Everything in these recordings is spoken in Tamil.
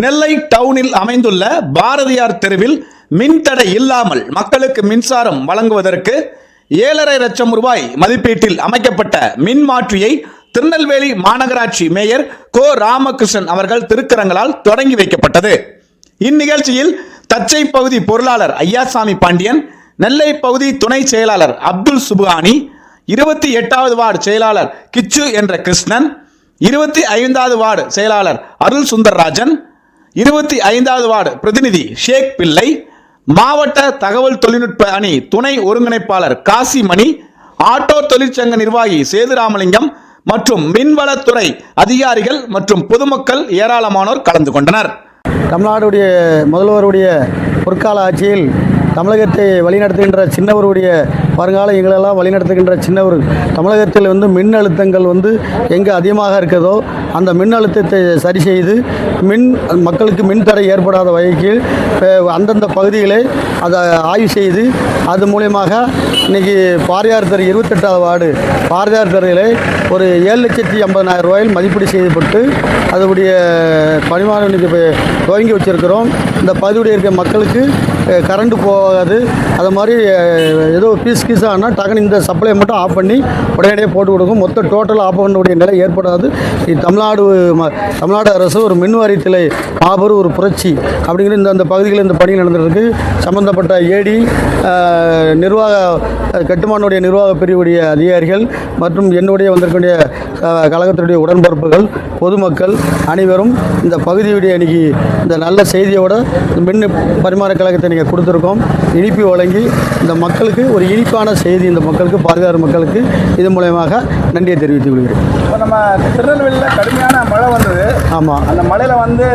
நெல்லை டவுனில் அமைந்துள்ள பாரதியார் தெருவில் மின்தடை இல்லாமல் மக்களுக்கு மின்சாரம் வழங்குவதற்கு ஏழரை லட்சம் ரூபாய் மதிப்பீட்டில் அமைக்கப்பட்ட மின் மாற்றியை திருநெல்வேலி மாநகராட்சி மேயர் கோ. ராமகிருஷ்ணன் அவர்கள் திருக்கரங்களால் தொடங்கி வைக்கப்பட்டது. இந்நிகழ்ச்சியில் தச்சை பகுதி பொருளாளர் ஐயாசாமி பாண்டியன் நெல்லை பகுதி துணை செயலாளர் அப்துல் சுபானி இருபத்தி எட்டாவது வார்டு செயலாளர் கிச்சு என்ற கிருஷ்ணன் இருபத்தி ஐந்தாவது வார்டு செயலாளர் அருள் சுந்தர்ராஜன் இருபத்தி ஐந்தாவது வார்டு பிரதிநிதி ஷேக் பிள்ளை மாவட்ட தகவல் தொழில்நுட்ப அணி துணை ஒருங்கிணைப்பாளர் காசிமணி ஆட்டோ தொழிற்சங்க நிர்வாகி சேதுராமலிங்கம் மற்றும் மின்வளத்துறை அதிகாரிகள் மற்றும் பொதுமக்கள் ஏராளமானோர் கலந்து கொண்டனர். தமிழ்நாடுடைய முதல்வருடைய பொற்கால ஆட்சியில் தமிழகத்தை வழிநடத்துகின்ற சின்னவருடைய வருங்கால எங்களெல்லாம் வழிநடத்துகின்ற சின்னவர். தமிழகத்தில் வந்து மின் அழுத்தங்கள் வந்து எங்கே அதிகமாக இருக்கிறதோ அந்த மின் அழுத்தத்தை சரி செய்து மின் மக்களுக்கு மின் தடை ஏற்படாத வகைக்கு அந்தந்த பகுதிகளை அதை ஆய்வு செய்து அது மூலியமாக இன்னைக்கு பாரியார் தெரு இருபத்தெட்டாவது வார்டு பாரதியார் தெருவில் ஒரு ஏழு லட்சத்தி ஐம்பதனாயிரம் ரூபாயில் மதிப்பீடு செய்யப்பட்டு அதனுடைய பரிமாணம் இன்றைக்கி துவங்கி வச்சிருக்கிறோம். இந்த பகுதியுடைய இருக்க மக்களுக்கு கரண்ட் போகாது. அது மாதிரி ஏதோ பீஸ் கீஸ் ஆனால் டக்குனு இந்த சப்ளை மட்டும் ஆஃப் பண்ணி உடனடியாக போட்டு கொடுக்கும். மொத்த டோட்டல் ஆஃப் பண்ணக்கூடிய நிலை ஏற்படாது. தமிழ்நாடு ம- தமிழ்நாடு அரசு ஒரு மின் வாரியத்தில் மாபெரும் ஒரு புரட்சி அப்படிங்கிற இந்த அந்த பகுதிகளில் இந்த பணி நடந்துருக்கு சம்மந்தப்பட்ட ஏடி நிர்வாக கட்டுமானுடைய நிர்வாக பிரிவுடைய அதிகாரிகள் மற்றும் என்னுடைய வந்திருக்கக்கூடிய கழகத்தினுடைய உடன்பிறப்புகள் பொதுமக்கள் அனைவரும் இந்த பகுதியுடைய இன்னைக்கு இந்த நல்ல செய்தியோட மின் பரிமாற கழகத்தை நீங்கள் கொடுத்துருக்கோம். இனிப்பு வழங்கி இந்த மக்களுக்கு ஒரு இனிப்பான செய்தி இந்த மக்களுக்கு பாதுகாப்பு மக்களுக்கு இது மூலயமாக நன்றியை தெரிவித்துக் கொள்கிறேன். இப்போ நம்ம திருநெல்வேலியில் கடுமையான மழை வந்தது. ஆமாம் அந்த மழையில் வந்து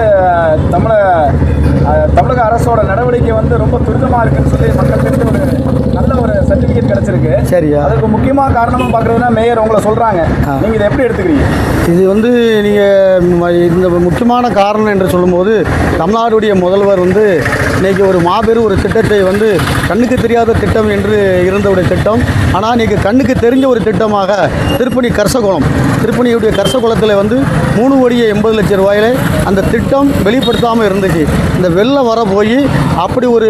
தமிழக தமிழக அரசோட நடவடிக்கை வந்து ரொம்ப துரிதமாக இருக்குன்னு சொல்லி நல்ல ஒரு சர்டிஃபிகேட் கிடைச்சிருக்கு. சரியா? அதுக்கு முக்கியமாக காரணமாக பார்க்குறதுனா மேயர் உங்களை சொல்கிறாங்க நீங்கள் இதை எப்படி எடுத்துக்கிறீங்க? இது வந்து நீங்கள் இந்த முக்கியமான காரணம் என்று சொல்லும்போது தமிழ்நாடுடைய முதல்வர் வந்து இன்னைக்கு ஒரு மாபெரும் ஒரு திட்டத்தை வந்து கண்ணுக்கு தெரியாத திட்டம் என்று இருந்த ஒரு திட்டம். ஆனால் இன்னைக்கு கண்ணுக்கு தெரிஞ்ச ஒரு திட்டமாக திருப்பணி கரசகுளம் திருப்பணியுடைய கரசகுளத்தில் வந்து மூணு கோடியே எண்பது லட்சம் ரூபாயில அந்த திட்டம் வெளிப்படுத்தாமல் இருந்துச்சு. இந்த வெள்ளம் வர போய் அப்படி ஒரு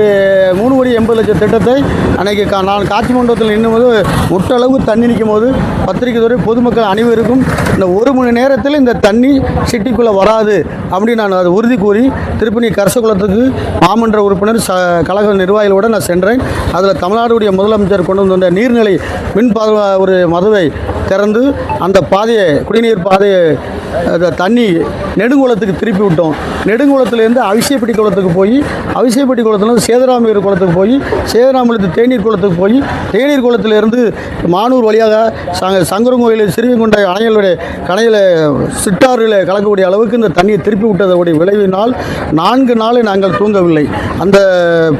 மூணு கோடி எண்பது லட்சம் திட்டத்தை அன்னைக்கு கா- நான் காட்சி மண்டபத்தில் நின்றும்போது ஒட்டளவு தண்ணி நிற்கும் போது பத்திரிக்கை துறை பொதுமக்கள் அனைவருக்கும் இந்த ஒரு மணி நேரத்தில் இந்த தண்ணி சிட்டிக்குள்ளே வராது அப்படின்னு நான் அது உறுதி கூறி திருப்பணி கரசகுளத்துக்கு மாமன்ற உறுப்பினர் ச கழக நிர்வாகிகளோடு நான் சென்றேன். அதில் தமிழ்நாடுடைய முதலமைச்சர் கொண்டு வந்த நீர்நிலை மின் பாதுகா ஒரு மதுவை திறந்து அந்த பாதையை குடிநீர் பாதையை தண்ணி நெடுங்குளத்துக்கு திருப்பி விட்டோம். நெடுங்குளத்துலேருந்து அவிசைப்பட்டி குளத்துக்கு போய் அவிசைப்பட்டி குளத்துலேருந்து சேதராமீர் குளத்துக்கு போய் சேதராமலத்து தேநீர் குளத்துக்கு போய் தேநீர் குளத்துலேருந்து மானூர் வழியாக சங்க சங்கரங்கோயில் சிறுவங்குண்டை அணைகளுடைய கணையில் சிட்டாறில் கலக்கக்கூடிய அளவுக்கு இந்த தண்ணியை திருப்பி விட்டதோடைய விளைவினால் நான்கு நாளை நாங்கள் தூங்கவில்லை. அந்த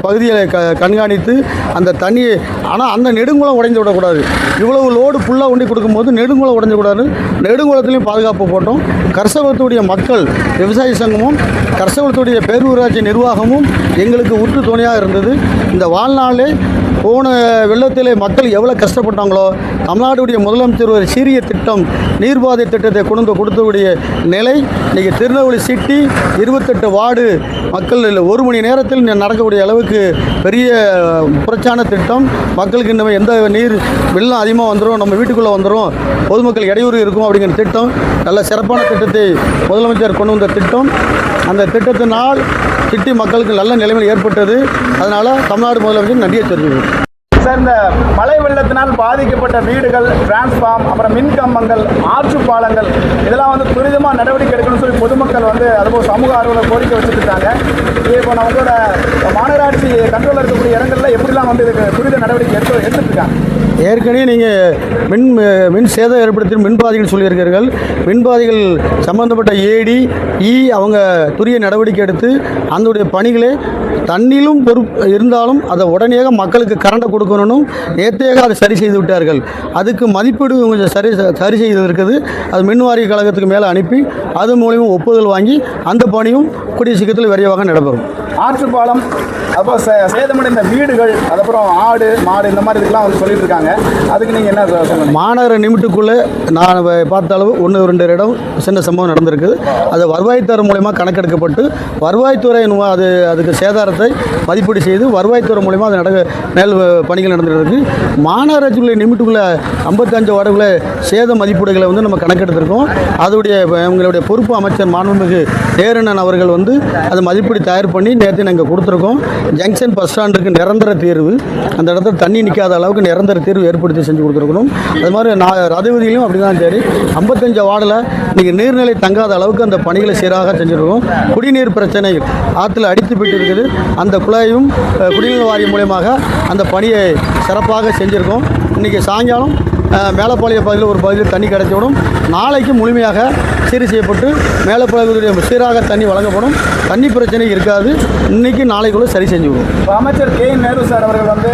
பகுதியை க கண்காணித்து அந்த தண்ணியை ஆனால் அந்த நெடுங்குளம் உடைந்து விடக்கூடாது. இவ்வளவு லோடு ஃபுல்லாக ஒண்டி கொடுக்கும்போது நெடுங்குளம் உடைஞ்சக்கூடாது நெடுங்குளத்துலேயும் பாதுகாப்பு போட்டோம். கர்சவத்துடைய மக்கள் விவசாய சங்கமும் கரசகுளத்துடைய பேரூராட்சி நிர்வாகமும் எங்களுக்கு உற்று துணையாக இருந்தது. இந்த வாழ்நாளே போன வெள்ளத்திலே மக்கள் எவ்வளோ கஷ்டப்பட்டாங்களோ தமிழ்நாடுடைய முதலமைச்சர் ஒரு சீரிய திட்டம் நீர்பாதை திட்டத்தை கொண்டு வந்து கொடுத்தக்கூடிய நிலை இன்றைக்கி திருநெல்வேலி சிட்டி இருபத்தெட்டு வார்டு மக்கள் இல்லை ஒரு மணி நேரத்தில் நடக்கக்கூடிய அளவுக்கு பெரிய புரட்சான திட்டம். மக்களுக்கு இன்னும் எந்த நீர் வெள்ளம் அதிகமாக வந்துடும் நம்ம வீட்டுக்குள்ளே வந்துடும் பொதுமக்கள் இடையூறு இருக்கும் அப்படிங்கிற திட்டம் நல்ல சிறப்பான திட்டத்தை முதலமைச்சர் கொண்டு வந்த திட்டம். அந்த திட்டத்தினால் சிட்டி மக்களுக்கு நல்ல நிலைமை ஏற்பட்டது. அதனால் தமிழ்நாடு முதலமைச்சர் நன்றியை தெரிவிக்கிறேன். சார் இந்த மழை வெள்ளத்தினால் பாதிக்கப்பட்ட வீடுகள் டிரான்ஸ்ஃபார்ம் அப்புறம் மின் கம்பங்கள் ஆற்று பாலங்கள் இதெல்லாம் வந்து துரிதமாக நடவடிக்கை எடுக்கணும்னு சொல்லி பொதுமக்கள் வந்து அதுபோல் சமூக ஆர்வலர் கோரிக்கை வச்சுருக்காங்க இப்போ நம்ம உங்களோட மாநகராட்சி கண்ட்ரோலில் இருக்கக்கூடிய இடங்கள்ல எப்படிலாம் வந்து இதுக்கு துரித நடவடிக்கை எடுத்து எடுத்துட்டு இருக்காங்க? ஏற்கனவே நீங்கள் மின் மின் சேதம் ஏற்படுத்தி மின்பாதிகள் சொல்லியிருக்கிறீர்கள். மின்பாதிகள் சம்பந்தப்பட்ட ஏடி இ e அவங்க துரிய நடவடிக்கை எடுத்து அதனுடைய பணிகளை தண்ணிலும் பொறுப்பு இருந்தாலும் அதை உடனேயாக மக்களுக்கு கரண்டை கொடுக்கணும் நேற்றையாக அதை சரி செய்து விட்டார்கள். அதுக்கு மதிப்பீடு கொஞ்சம் சரி சரி செய்து இருக்குது அது மின் வாரிய கழகத்துக்கு மேலே அனுப்பி அது மூலியமாக ஒப்புதல் வாங்கி அந்த பணியும் கூடிய சீக்கிரத்தில் விரைவாக நடைபெறும். ஆற்று பாலம் அப்போ சே- சேதமடைந்த வீடுகள் அதுக்கப்புறம் ஆடு மாடு இந்த மாதிரி இதுக்கெல்லாம் வந்து சொல்லிட்டு இருக்காங்க. அதுக்கு நீங்கள் என்ன சொல்லுங்க மாநகர நிமிட்டுக்குள்ளே நான் பார்த்த அளவு ஒன்று ரெண்டு இடம் சின்ன சம்பவம் நடந்திருக்கு. அது வருவாய்த்துறை மூலயமா கணக்கெடுக்கப்பட்டு வருவாய்த்துறை அது அதுக்கு சேதாரத்தை மதிப்பீடு செய்து வருவாய்த்துறை மூலயமா அது நடக்க மேல் பணிகள் நடந்துருக்கு மாநகராட்சிக்குள்ளே நிமிட்டுக்குள்ளே ஐம்பத்தஞ்சு வார்டுகளை சேத மதிப்பீடுகளை வந்து நம்ம கணக்கெடுத்திருக்கோம். அதோடைய அவங்களுடைய பொறுப்பு அமைச்சர் மாண்புமிகு தேரண்ணன் அவர்கள் வந்து அதை மதிப்பீடு தயார் பண்ணி நேற்று நாங்கள் கொடுத்துருக்கோம். ஜங்ஷன் பஸ் ஸ்டாண்டுக்கு நிரந்தர தீர்வு. அந்த இடத்துல தண்ணி நிற்காத அளவுக்கு நிரந்தர தீர்வு ஏற்படுத்தி செஞ்சு கொடுத்துருக்கணும். அது மாதிரி நான் ரதவதியிலும் அப்படி தான் சரி. ஐம்பத்தஞ்சு வார்டில் இன்றைக்கி நீர்நிலை தங்காத அளவுக்கு அந்த பணிகளை சீராக செஞ்சுருக்கோம். குடிநீர் பிரச்சனை ஆற்றுல அடித்து போயிட்டு இருக்குது அந்த குழாயும் குடிநீர் வாரியம் மூலயமாக அந்த பணியை சிறப்பாக செஞ்சுருக்கோம். இன்றைக்கி சாயங்காலம் மேலப்பாளைய பகுதியில் ஒரு பகுதியில் தண்ணி கிடைச்சிவிடும் நாளைக்கு முழுமையாக சீர் செய்யப்பட்டு மேலப்பாளையத்துடைய சீராக தண்ணி வழங்கப்படும். தண்ணி பிரச்சனை இருக்காது. இன்றைக்கி நாளைக்குள்ளே சரி செஞ்சுவிடும் இப்போ அமைச்சர் கே நேரு சார் அவர்கள் வந்து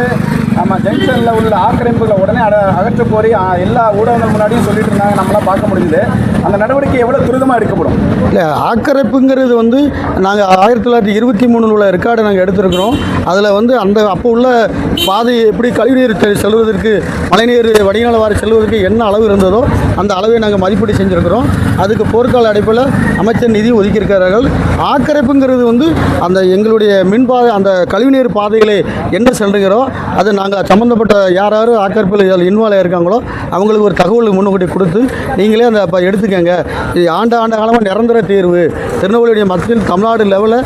நம்ம ஜங்ஷனில் உள்ள ஆக்கிரமிப்புகளை அகற்ற கோரி எல்லா ஊடகங்கள் முன்னாடியும் சொல்லிட்டு இருந்தாங்க. நம்மளாம் பார்க்க முடியுது அந்த நடவடிக்கை எவ்வளோ துரிதமாக எடுக்கப்படும்? இல்லை ஆக்கிரமிப்புங்கிறது வந்து நாங்கள் ஆயிரத்தி தொள்ளாயிரத்தி இருபத்தி மூணில் உள்ள ரெக்கார்டை நாங்கள் எடுத்திருக்கிறோம். அதில் வந்து அந்த அப்போ உள்ள பாதை எப்படி கழிவுநீர் செ- செல்வதற்கு மழைநீர் வடிகால வாரி செல்வதற்கு என்ன அளவு இருந்ததோ அந்த அளவை நாங்கள் மதிப்பீடு செஞ்சுருக்கிறோம். அதுக்கு போர்க்கால அடிப்பில் அமைச்சர் நிதி ஒதுக்கியிருக்கிறார்கள். ஆக்கிரமிப்புங்கிறது வந்து அந்த எங்களுடைய மின்பாதை அந்த கழிவுநீர் பாதைகளை என்ன செல்கிறோ அதை நாங்கள் சம்மந்தப்பட்ட யார் யார் ஆக்கிரமிப்பில் இதில் இன்வால்வ் ஆகிருக்காங்களோ அவங்களுக்கு ஒரு தகவல் முன்னுக்கூட்டி கொடுத்து நீங்களே அந்த அப்போ எடுத்துக்கங்க. இது ஆண்ட ஆண்ட காலமாக நிரந்தர தீர்வு. திருநெல்வேலியுடைய மக்கள் தமிழ்நாடு லெவலில்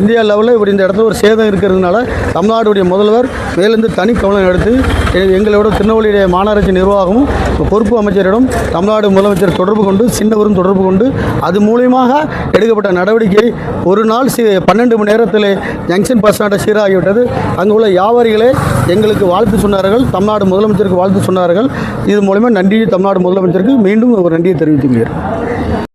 இந்தியா லெவலில் இப்படி இந்த இடத்துல ஒரு சேதம் இருக்கிறதுனால தமிழ்நாடுடைய முதல்வர் மேலிருந்து தனி கவனம் எடுத்து எங்களோட திருநெல்வேலியுடைய மாநகராட்சி நிர்வாகமும் பொறுப்பு அமைச்சரிடம் தமிழ்நாடு முதலமைச்சர் தொடர்பு கொண்டு சின்னவரும் தொடர்பு கொண்டு அது மூலியமாக எடுக்கப்பட்ட நடவடிக்கை ஒரு நாள் சி பன்னெண்டு மணி நேரத்தில் ஜங்ஷன் பஸ் ஸ்டாண்டை சீராகிவிட்டது. அங்கே உள்ள வியாபாரிகளே எங்களுக்கு வாழ்த்து சொன்னார்கள் தமிழ்நாடு முதலமைச்சருக்கு வாழ்த்து சொன்னார்கள். இது மூலமாக நன்றி தமிழ்நாடு முதலமைச்சருக்கு மீண்டும் ஒரு நன்றியை தெரிவித்துக்கிறேன்